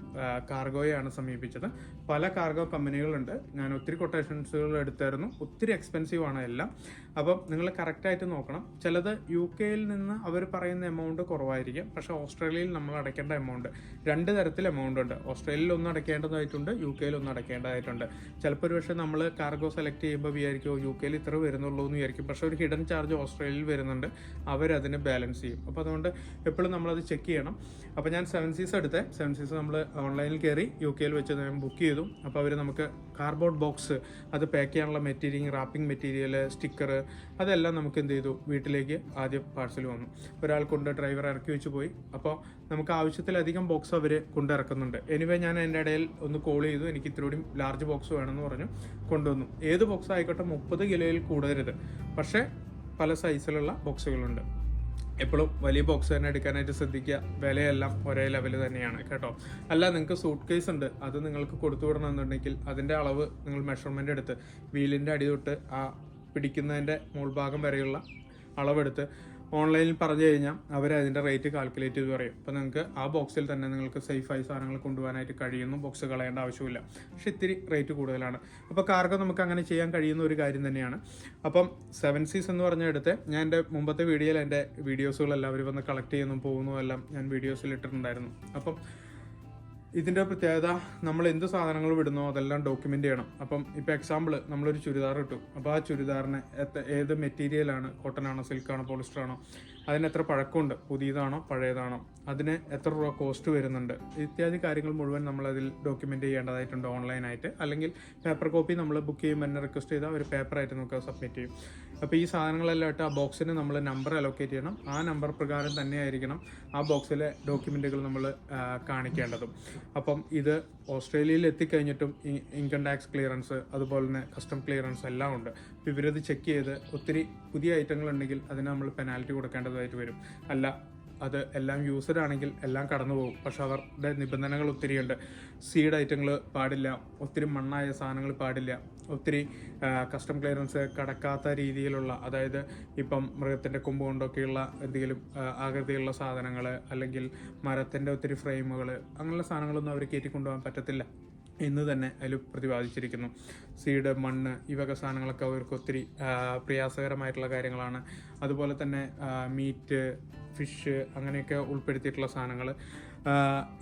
[SPEAKER 1] കാർഗോയാണ് സമീപിച്ചത്. പല കാർഗോ കമ്പനികളുണ്ട് ഞാൻ ഒത്തിരി കൊട്ടേഷൻസുകൾ എടുത്തായിരുന്നു. ഒത്തിരി എക്സ്പെൻസീവ് ആണ് എല്ലാം. അപ്പം നിങ്ങൾ കറക്റ്റായിട്ട് നോക്കണം. ചിലത് യു കെയിൽ നിന്ന് അവർ പറയുന്ന എമൗണ്ട് കുറവായിരിക്കും. പക്ഷേ ഓസ്ട്രേലിയയിൽ നമ്മൾ അടയ്ക്കേണ്ട എമൗണ്ട് രണ്ട് തരത്തിൽ എമൗണ്ട് ഉണ്ട്. ഓസ്ട്രേലിയയിൽ ഒന്ന് അടയ്ക്കേണ്ടതായിട്ടുണ്ട് യു കെയിൽ ഒന്ന് അടയ്ക്കേണ്ടതായിട്ടുണ്ട്. ചിലപ്പോൾ ഒരു പക്ഷേ നമ്മൾ കാർഗോ സെലക്ട് ചെയ്യുമ്പോൾ വിചാരിക്കും യു കെയിൽ ഇത്ര വരുന്നുള്ളൂ എന്ന് വിചാരിക്കും. പക്ഷേ ഒരു ഹിഡൻ ചാർജ് ഓസ്ട്രേലിയയിൽ വരുന്നുണ്ട്. അവരതിനെ ബാലൻസ് ചെയ്യും. അപ്പോൾ അതുകൊണ്ട് എപ്പോഴും നമ്മളത് ചെക്ക് ചെയ്യണം. അപ്പോൾ ഞാൻ സെവൻ സീസ് എടുത്തേ. സെവൻ സീസ് നമ്മൾ ഓൺലൈനിൽ കയറി യു കെയിൽ വെച്ച് ഞാൻ ബുക്ക് ചെയ്തു. അപ്പോൾ അവർ നമുക്ക് കാർബോർഡ് ബോക്സ് അത് പാക്ക് ചെയ്യാനുള്ള മെറ്റീരിയൽ റാപ്പിംഗ് മെറ്റീരിയൽ സ്റ്റിക്കർ അതെല്ലാം നമുക്ക് എന്ത് ചെയ്തു? വീട്ടിലേക്ക് ആദ്യം പാഴ്സൽ വന്നു. ഒരാൾ കൊണ്ട് ഡ്രൈവർ ഇറക്കി വെച്ച് പോയി. അപ്പോൾ നമുക്ക് ആവശ്യത്തിലധികം ബോക്സ് അവർ കൊണ്ടിറക്കുന്നുണ്ട് എനിവേ ഞാൻ എന്റെ ഇടയിൽ ഒന്ന് കോൾ ചെയ്തു. എനിക്ക് ഇത്രയും ലാർജ് ബോക്സ് വേണമെന്ന് പറഞ്ഞു കൊണ്ടുവന്നു. ഏത് ബോക്സ് ആയിക്കോട്ടെ മുപ്പത് കിലോയിൽ കൂടരുത്. പക്ഷേ പല സൈസിലുള്ള ബോക്സുകളുണ്ട് എപ്പോഴും വലിയ ബോക്സ് തന്നെ എടുക്കാനായിട്ട് ശ്രദ്ധിക്കുക. വിലയെല്ലാം ഒരേ ലെവൽ തന്നെയാണ് കേട്ടോ. അല്ല നിങ്ങൾക്ക് സൂട്ട് കേസ് ഉണ്ട്. അത് നിങ്ങൾക്ക് കൊടുത്തു വിടണമെന്നുണ്ടെങ്കിൽ അതിന്റെ അളവ് നിങ്ങൾ മെഷർമെന്റ് എടുത്ത് വീലിന്റെ അടി തൊട്ട് ആ പിടിക്കുന്നതിന്റെ മുൾഭാഗം വരെയുള്ള അളവെടുത്ത് ഓൺലൈനിൽ പറഞ്ഞു കഴിഞ്ഞാൽ അവർ അതിന്റെ റേറ്റ് കാൽക്കുലേറ്റ് ചെയ്ത് പറയും. അപ്പോൾ നിങ്ങൾക്ക് ആ ബോക്സിൽ തന്നെ നിങ്ങൾക്ക് സേഫായി സാധനങ്ങൾ കൊണ്ടുപോകാനായിട്ട് കഴിയുന്നു. ബോക്സ് കളയേണ്ട ആവശ്യമില്ല. പക്ഷെ ഇത്തിരി റേറ്റ് കൂടുതലാണ്. അപ്പോൾ കാർഗോ നമുക്ക് അങ്ങനെ ചെയ്യാൻ കഴിയുന്ന ഒരു കാര്യം തന്നെയാണ്. അപ്പം സെവൻ സീസ് എന്ന് പറഞ്ഞ ഞാൻ എന്റെ മുമ്പത്തെ വീഡിയോയിൽ എന്റെ വീഡിയോസുകളെല്ലാം അവർ വന്ന് കളക്ട് ചെയ്യുന്നു പോകുന്നു എല്ലാം ഞാൻ വീഡിയോസിൽ ഇട്ടിട്ടുണ്ടായിരുന്നു. അപ്പം ഇതിന്റെ പ്രത്യേകത നമ്മൾ എന്ത് സാധനങ്ങൾ വിടുന്നോ അതെല്ലാം ഡോക്യുമെന്റ് ചെയ്യണം. അപ്പം ഇപ്പോൾ എക്സാമ്പിൾ നമ്മളൊരു ചുരിദാർ ഇട്ടു. അപ്പോൾ ആ ചുരിദാറിന് ഏത് മെറ്റീരിയലാണ് കോട്ടൺ ആണോ സിൽക്കാണോ പോളിസ്റ്റർ ആണോ? അതിന് എത്ര പഴക്കമുണ്ട്? പുതിയതാണോ പഴയതാണോ? അതിന് എത്ര രൂപ കോസ്റ്റ് വരുന്നുണ്ട്? ഇത്യാദി കാര്യങ്ങൾ മുഴുവൻ നമ്മളതിൽ ഡോക്യുമെന്റ് ചെയ്യേണ്ടതായിട്ടുണ്ട് ഓൺലൈനായിട്ട് അല്ലെങ്കിൽ പേപ്പർ കോപ്പി നമ്മൾ ബുക്ക് ചെയ്യുമ്പോൾ തന്നെ റിക്വസ്റ്റ് ചെയ്താൽ ഒരു പേപ്പറായിട്ട് നമുക്ക് സബ്മിറ്റ് ചെയ്യും. അപ്പോൾ ഈ സാധനങ്ങളെല്ലാം ഇട്ട് ആ ബോക്സിന് നമ്മൾ നമ്പർ അലോക്കേറ്റ് ചെയ്യണം. ആ നമ്പർ പ്രകാരം തന്നെ ആയിരിക്കണം ആ ബോക്സിലെ ഡോക്യുമെന്റുകൾ നമ്മൾ കാണിക്കേണ്ടതും. അപ്പം ഇത് ഓസ്ട്രേലിയയിൽ എത്തിക്കഴിഞ്ഞിട്ടും ഇൻകം ടാക്സ് ക്ലിയറൻസ് അതുപോലെ തന്നെ കസ്റ്റം ക്ലിയറൻസ് എല്ലാം ഉണ്ട്. ഇവരത് ചെക്ക് ചെയ്ത് ഒത്തിരി പുതിയ ഐറ്റങ്ങൾ ഉണ്ടെങ്കിൽ അതിന് നമ്മൾ പെനാൽറ്റി കൊടുക്കേണ്ടതായിട്ട് വരും. അല്ല അത് എല്ലാം യൂസഡ് ആണെങ്കിൽ എല്ലാം കടന്നു പോകും. പക്ഷെ അവരുടെ നിബന്ധനകൾ ഒത്തിരിയുണ്ട് സീഡ് ഐറ്റങ്ങൾ പാടില്ല. ഒത്തിരി മണ്ണായ സാധനങ്ങൾ പാടില്ല. ഒത്തിരി കസ്റ്റം ക്ലിയറൻസ് കടക്കാത്ത രീതിയിലുള്ള അതായത് ഇപ്പം മൃഗത്തിന്റെ കൊമ്പ് കൊണ്ടൊക്കെയുള്ള എന്തെങ്കിലും ആകൃതിയുള്ള സാധനങ്ങൾ അല്ലെങ്കിൽ മരത്തിന്റെ ഒത്തിരി ഫ്രെയിമുകൾ അങ്ങനെയുള്ള സാധനങ്ങളൊന്നും അവർ കയറ്റി കൊണ്ടുപോകാൻ പറ്റത്തില്ല. എന്ന് തന്നെ അതിൽ പ്രതിപാദിച്ചിരിക്കുന്നു. സീഡ് മണ്ണ് ഈ വക സാധനങ്ങളൊക്കെ അവർക്ക് ഒത്തിരി പ്രയാസകരമായിട്ടുള്ള കാര്യങ്ങളാണ്. അതുപോലെ തന്നെ മീറ്റ് ഫിഷ് അങ്ങനെയൊക്കെ ഉൾപ്പെടുത്തിയിട്ടുള്ള സാധനങ്ങൾ.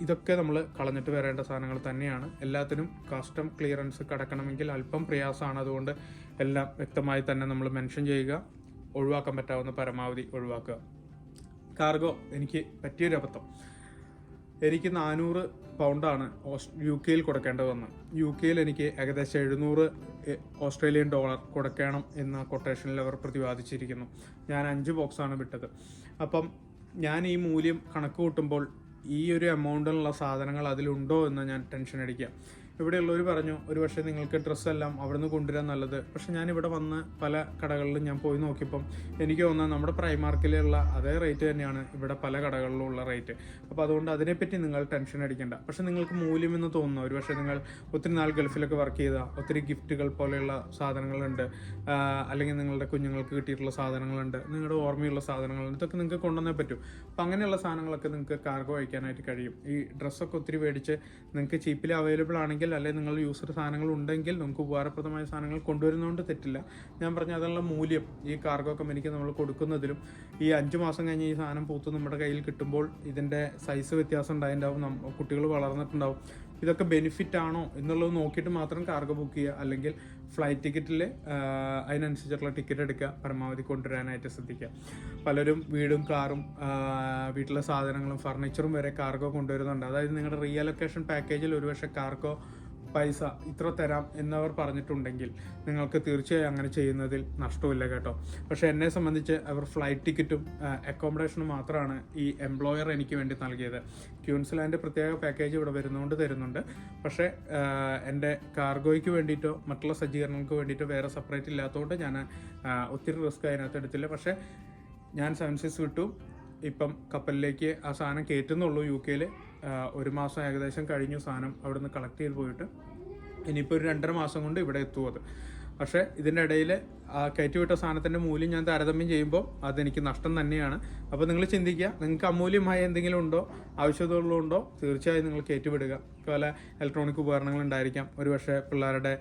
[SPEAKER 1] ഇതൊക്കെ നമ്മൾ കളഞ്ഞിട്ട് വരേണ്ട സാധനങ്ങൾ തന്നെയാണ്. എല്ലാത്തിനും കസ്റ്റം ക്ലിയറൻസ് കടക്കണമെങ്കിൽ അല്പം പ്രയാസമാണ്. അതുകൊണ്ട് എല്ലാം വ്യക്തമായി തന്നെ നമ്മൾ മെൻഷൻ ചെയ്യുക. ഒഴിവാക്കാൻ പറ്റാവുന്ന പരമാവധി ഒഴിവാക്കുക. കാർഗോ എനിക്ക് പറ്റിയൊരു അബദ്ധം എനിക്ക് നാനൂറ് പൗണ്ടാണ് യു കെയിൽ കൊടുക്കേണ്ടത് വന്ന് യു കെയിൽ എനിക്ക് ഏകദേശം എഴുന്നൂറ് ഓസ്ട്രേലിയൻ ഡോളർ കൊടുക്കണം എന്ന കൊട്ടേഷനിൽ അവർ പ്രതിപാദിച്ചിരിക്കുന്നു. ഞാൻ അഞ്ച് ബോക്സാണ് വിട്ടത്. അപ്പം ഞാൻ ഈ മൂല്യം കണക്ക് കൂട്ടുമ്പോൾ ഈ ഒരു എമൗണ്ടിലുള്ള സാധനങ്ങൾ അതിലുണ്ടോ എന്ന് ഞാൻ ടെൻഷൻ അടിക്കുക. ഇവിടെയുള്ളവർ പറഞ്ഞു ഒരു പക്ഷേ നിങ്ങൾക്ക് ഡ്രസ്സെല്ലാം അവിടുന്ന് കൊണ്ടുവരാൻ നല്ലത്. പക്ഷേ ഞാൻ ഇവിടെ വന്ന് പല കടകളിലും ഞാൻ പോയി നോക്കിയപ്പം എനിക്ക് തോന്നുന്നത് നമ്മുടെ പ്രൈമാർക്കിലുള്ള അതേ റേറ്റ് തന്നെയാണ് ഇവിടെ പല കടകളിലും ഉള്ള റേറ്റ് അപ്പോൾ അതുകൊണ്ട് അതിനെപ്പറ്റി നിങ്ങൾ ടെൻഷൻ അടിക്കേണ്ട. പക്ഷേ നിങ്ങൾക്ക് മൂല്യമെന്ന് തോന്നുന്നു. ഒരു പക്ഷേ നിങ്ങൾ ഒത്തിരി നാൾ ഗൾഫിലൊക്കെ വർക്ക് ചെയ്ത ഒത്തിരി ഗിഫ്റ്റുകൾ പോലെയുള്ള സാധനങ്ങളുണ്ട്. അല്ലെങ്കിൽ നിങ്ങളുടെ കുഞ്ഞുങ്ങൾക്ക് കിട്ടിയിട്ടുള്ള സാധനങ്ങളുണ്ട്. നിങ്ങളുടെ ഓർമ്മയുള്ള സാധനങ്ങളുണ്ട്. ഇതൊക്കെ നിങ്ങൾക്ക് കൊണ്ടുവന്നേ പറ്റും. അപ്പോൾ അങ്ങനെയുള്ള സാധനങ്ങളൊക്കെ നിങ്ങൾക്ക് കാർഗോ അയക്കാനായിട്ട് കഴിയും. ഈ ഡ്രസ്സൊക്കെ ഒത്തിരി മേടിച്ച് നിങ്ങൾക്ക് ചീപ്പിൽ അവൈലബിൾ ആണെങ്കിൽ അല്ലെങ്കിൽ നിങ്ങൾ യൂസർ സാധനങ്ങൾ ഉണ്ടെങ്കിൽ നമുക്ക് ഉപകാരപ്രദമായ സാധനങ്ങൾ കൊണ്ടുവരുന്നതുകൊണ്ട് തെറ്റില്ല. ഞാൻ പറഞ്ഞ അതിനുള്ള മൂല്യം ഈ കാർഗോ കമ്പനിക്ക് നമ്മൾ കൊടുക്കുന്നതിലും ഈ അഞ്ച് മാസം കഴിഞ്ഞ് ഈ സാധനം പൂത്ത് നമ്മുടെ കയ്യിൽ കിട്ടുമ്പോൾ ഇതിന്റെ സൈസ് വ്യത്യാസം ഉണ്ടായിട്ടുണ്ടാവും കുട്ടികൾ വളർന്നിട്ടുണ്ടാവും. ഇതൊക്കെ ബെനിഫിറ്റ് ആണോ എന്നുള്ളത് നോക്കിയിട്ട് മാത്രം കാർഗോ ബുക്ക് ചെയ്യുക. അല്ലെങ്കിൽ ഫ്ലൈറ്റ് ടിക്കറ്റിൽ അതിനനുസരിച്ചുള്ള ടിക്കറ്റ് എടുക്കുക. പരമാവധി കൊണ്ടുവരാനായിട്ട് ശ്രദ്ധിക്കുക. പലരും വീടും കാറും വീട്ടിലെ സാധനങ്ങളും ഫർണിച്ചറും വരെ കാർഗോ കൊണ്ടുവരുന്നുണ്ട്. അതായത് നിങ്ങളുടെ റീഅലൊക്കേഷൻ പാക്കേജിൽ ഒരുപക്ഷെ കാർഗോ പൈസ ഇത്ര തരാം എന്നവർ പറഞ്ഞിട്ടുണ്ടെങ്കിൽ നിങ്ങൾക്ക് തീർച്ചയായും അങ്ങനെ ചെയ്യുന്നതിൽ നഷ്ടമില്ല കേട്ടോ. പക്ഷെ എന്നെ സംബന്ധിച്ച് അവർ ഫ്ലൈറ്റ് ടിക്കറ്റും അക്കോമഡേഷനും മാത്രമാണ് ഈ എംപ്ലോയർ എനിക്ക് വേണ്ടി നൽകിയത്. ക്യൂൻസ്ലാൻഡ് പ്രത്യേക പാക്കേജ് ഇവിടെ വരുന്നതുകൊണ്ട് തരുന്നുണ്ട്. പക്ഷേ എന്റെ കാർഗോയ്ക്ക് വേണ്ടിയിട്ടോ മറ്റുള്ള സജ്ജീകരണങ്ങൾക്ക് വേണ്ടിയിട്ടോ വേറെ സെപ്പറേറ്റ് ഇല്ലാത്തതുകൊണ്ട് ഞാൻ ഒത്തിരി റിസ്ക് അതിനകത്ത് എടുത്തില്ല. പക്ഷേ ഞാൻ സെവൻസിസ് വിട്ടു. ഇപ്പം കപ്പലിലേക്ക് ആ സാധനം കയറ്റുന്നുള്ളൂ യു കെയിൽ ഒരു മാസം ഏകദേശം കഴിഞ്ഞു സാധനം അവിടുന്ന് കളക്ട് ചെയ്ത് പോയിട്ട്. ഇനിയിപ്പോൾ ഒരു രണ്ടര മാസം കൊണ്ട് ഇവിടെ എത്തും അത്. പക്ഷേ ഇതിന്റെ ഇടയിൽ ആ കയറ്റിവിട്ട സാധനത്തിന്റെ മൂല്യം ഞാൻ താരതമ്യം ചെയ്യുമ്പോൾ അതെനിക്ക് നഷ്ടം തന്നെയാണ്. അപ്പോൾ നിങ്ങൾ ചിന്തിക്കുക നിങ്ങൾക്ക് അമൂല്യമായ എന്തെങ്കിലും ഉണ്ടോ? ആവശ്യതകളുണ്ടോ? തീർച്ചയായും നിങ്ങൾ കയറ്റിവിടുക. പല ഇലക്ട്രോണിക് ഉപകരണങ്ങൾ ഉണ്ടായിരിക്കാം. ഒരുപക്ഷെ പിള്ളേരുടെ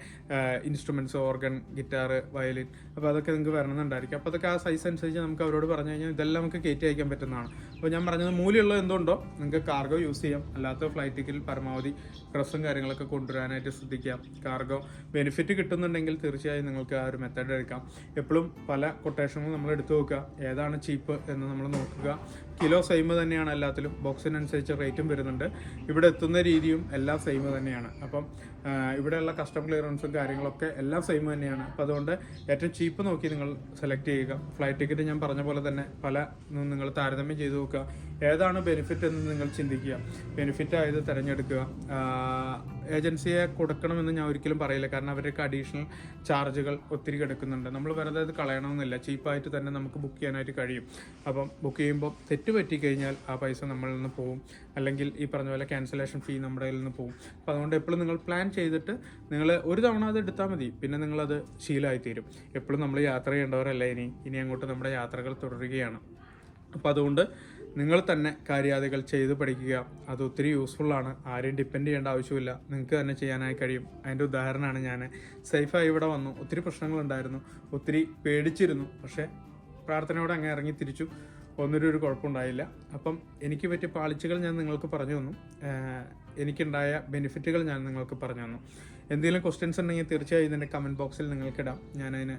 [SPEAKER 1] ഇൻസ്ട്രുമെന്റ്സ് ഓർഗൻ ഗിറ്റാർ വയലിൻ അപ്പോൾ അതൊക്കെ നിങ്ങൾക്ക് വരണമെന്നുണ്ടായിരിക്കും അപ്പോൾ അതൊക്കെ ആ സൈസ് അനുസരിച്ച് നമുക്ക് അവരോട് പറഞ്ഞു കഴിഞ്ഞാൽ ഇതെല്ലാം നമുക്ക് കയറ്റി അയക്കാൻ പറ്റുന്നതാണ്. അപ്പോൾ ഞാൻ പറഞ്ഞത് മൂല്യമുള്ളത് എന്തുണ്ടോ നിങ്ങൾക്ക് കാർഗോ യൂസ് ചെയ്യാം. അല്ലാത്ത ഫ്ലൈറ്റ് ടിക്കറ്റിൽ പരമാവധി ഡ്രസ്സും കാര്യങ്ങളൊക്കെ കൊണ്ടുവരാനായിട്ട് ശ്രദ്ധിക്കാം. കാർഗോ ബെനിഫിറ്റ് കിട്ടുന്നുണ്ടെങ്കിൽ തീർച്ചയായും നിങ്ങൾക്ക് ആ ഒരു മെത്തേഡ് എടുക്കാം. എപ്പോഴും പല കൊട്ടേഷനുകൾ നമ്മൾ എടുത്തു നോക്കുക. ഏതാണ് ചീപ്പ് എന്ന് നമ്മൾ നോക്കുക. കിലോ സെയിം തന്നെയാണ് എല്ലാത്തിലും. ബോക്സിനനുസരിച്ച് റേറ്റും വരുന്നുണ്ട്. ഇവിടെ എത്തുന്ന രീതിയും എല്ലാം സെയിം തന്നെയാണ്. അപ്പം ഇവിടെയുള്ള കസ്റ്റം ക്ലിയറൻസും കാര്യങ്ങളൊക്കെ എല്ലാം സെയിം തന്നെയാണ്. അപ്പോൾ അതുകൊണ്ട് ഏറ്റവും ചീപ്പ് നോക്കി നിങ്ങൾ സെലക്ട് ചെയ്യുക. ഫ്ലൈറ്റ് ടിക്കറ്റ് ഞാൻ പറഞ്ഞ പോലെ തന്നെ പല നിങ്ങൾ താരതമ്യം ചെയ്തു നോക്കുക. ഏതാണ് ബെനിഫിറ്റ് എന്ന് നിങ്ങൾ ചിന്തിക്കുക. ബെനിഫിറ്റ് ആയത് തിരഞ്ഞെടുക്കുക. ഏജൻസിയെ കൊടുക്കണമെന്ന് ഞാൻ ഒരിക്കലും പറയില്ല. കാരണം അവർക്ക് അഡീഷണൽ ചാർജുകൾ ഒത്തിരി കിടക്കുന്നുണ്ട് നമ്മൾ വെറുതെ ഇത് കളയണമെന്നില്ല. ചീപ്പായിട്ട് തന്നെ നമുക്ക് ബുക്ക് ചെയ്യാനായിട്ട് കഴിയും. അപ്പം ബുക്ക് ചെയ്യുമ്പോൾ തെറ്റ് പറ്റിക്കഴിഞ്ഞാൽ ആ പൈസ നമ്മളിൽ നിന്ന് പോകും അല്ലെങ്കിൽ ഈ പറഞ്ഞ പോലെ ക്യാൻസലേഷൻ ഫീ നമ്മുടെ കയ്യിൽ നിന്ന് പോകും അപ്പോൾ അതുകൊണ്ട് എപ്പോഴും നിങ്ങൾ പ്ലാൻ ചെയ്തിട്ട് നിങ്ങൾ ഒരു തവണ അത് എടുത്താൽ മതി. പിന്നെ നിങ്ങളത് ശീലമായി തീരും എപ്പോഴും നമ്മൾ യാത്ര ചെയ്യേണ്ടവരല്ല ഇനി? ഇനി അങ്ങോട്ട് നമ്മുടെ യാത്രകൾ തുടരുകയാണ്. അപ്പോൾ അതുകൊണ്ട് നിങ്ങൾ തന്നെ കാര്യാദികൾ ചെയ്ത് പഠിക്കുക. അത് ഒത്തിരി യൂസ്ഫുള്ളാണ് ആരെയും ഡിപ്പെൻഡ് ചെയ്യേണ്ട ആവശ്യമില്ല. നിങ്ങൾക്ക് തന്നെ ചെയ്യാനായി കഴിയും. അതിന്റെ ഉദാഹരണമാണ് ഞാൻ സേഫായി ഇവിടെ വന്നു. ഒത്തിരി പ്രശ്നങ്ങളുണ്ടായിരുന്നു. ഒത്തിരി പേടിച്ചിരുന്നു. പക്ഷേ പ്രാർത്ഥനയോടെ അങ്ങ് ഇറങ്ങി തിരിച്ചു. ഒന്നിനും ഒരു കുഴപ്പമുണ്ടായില്ല. അപ്പം എനിക്ക് പറ്റിയ പാളിച്ചകൾ ഞാൻ നിങ്ങൾക്ക് പറഞ്ഞു തന്നു. എനിക്കുണ്ടായ ബെനിഫിറ്റുകൾ ഞാൻ നിങ്ങൾക്ക് പറഞ്ഞു തന്നു. എന്തെങ്കിലും ക്വസ്റ്റ്യൻസ് ഉണ്ടെങ്കിൽ തീർച്ചയായും ഇതിന്റെ കമന്റ് ബോക്സിൽ നിങ്ങൾക്ക് ഇടാം. ഞാനതിന്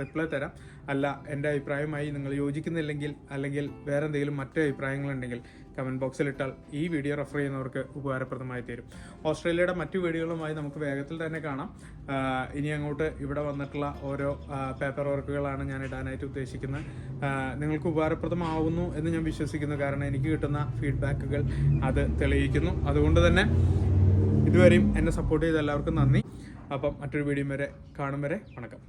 [SPEAKER 1] റിപ്ലൈ തരാം. അല്ല എന്റെ അഭിപ്രായമായി നിങ്ങൾ യോജിക്കുന്നില്ലെങ്കിൽ അല്ലെങ്കിൽ വേറെ എന്തെങ്കിലും മറ്റു അഭിപ്രായങ്ങളുണ്ടെങ്കിൽ കമന്റ് ബോക്സിൽ ഇട്ടാൽ ഈ വീഡിയോ റെഫർ ചെയ്യുന്നവർക്ക് ഉപകാരപ്രദമായി തീരും. ഓസ്ട്രേലിയയുടെ മറ്റു വീഡിയോകളുമായി നമുക്ക് വേഗത്തിൽ തന്നെ കാണാം. ഇനി അങ്ങോട്ട് ഇവിടെ വന്നിട്ടുള്ള ഓരോ പേപ്പർ വർക്കുകളാണ് ഞാൻ ഇടാനായിട്ട് ഉദ്ദേശിക്കുന്നത്. നിങ്ങൾക്ക് ഉപകാരപ്രദമാവുന്നു എന്ന് ഞാൻ വിശ്വസിക്കുന്നു. കാരണം എനിക്ക് കിട്ടുന്ന ഫീഡ്ബാക്കുകൾ അത് തെളിയിക്കുന്നു. അതുകൊണ്ട് തന്നെ ഇതുവരെയും എന്നെ സപ്പോർട്ട് ചെയ്ത എല്ലാവർക്കും നന്ദി. അപ്പം മറ്റൊരു വീഡിയോ വരെ കാണും വരെ. വണക്കം.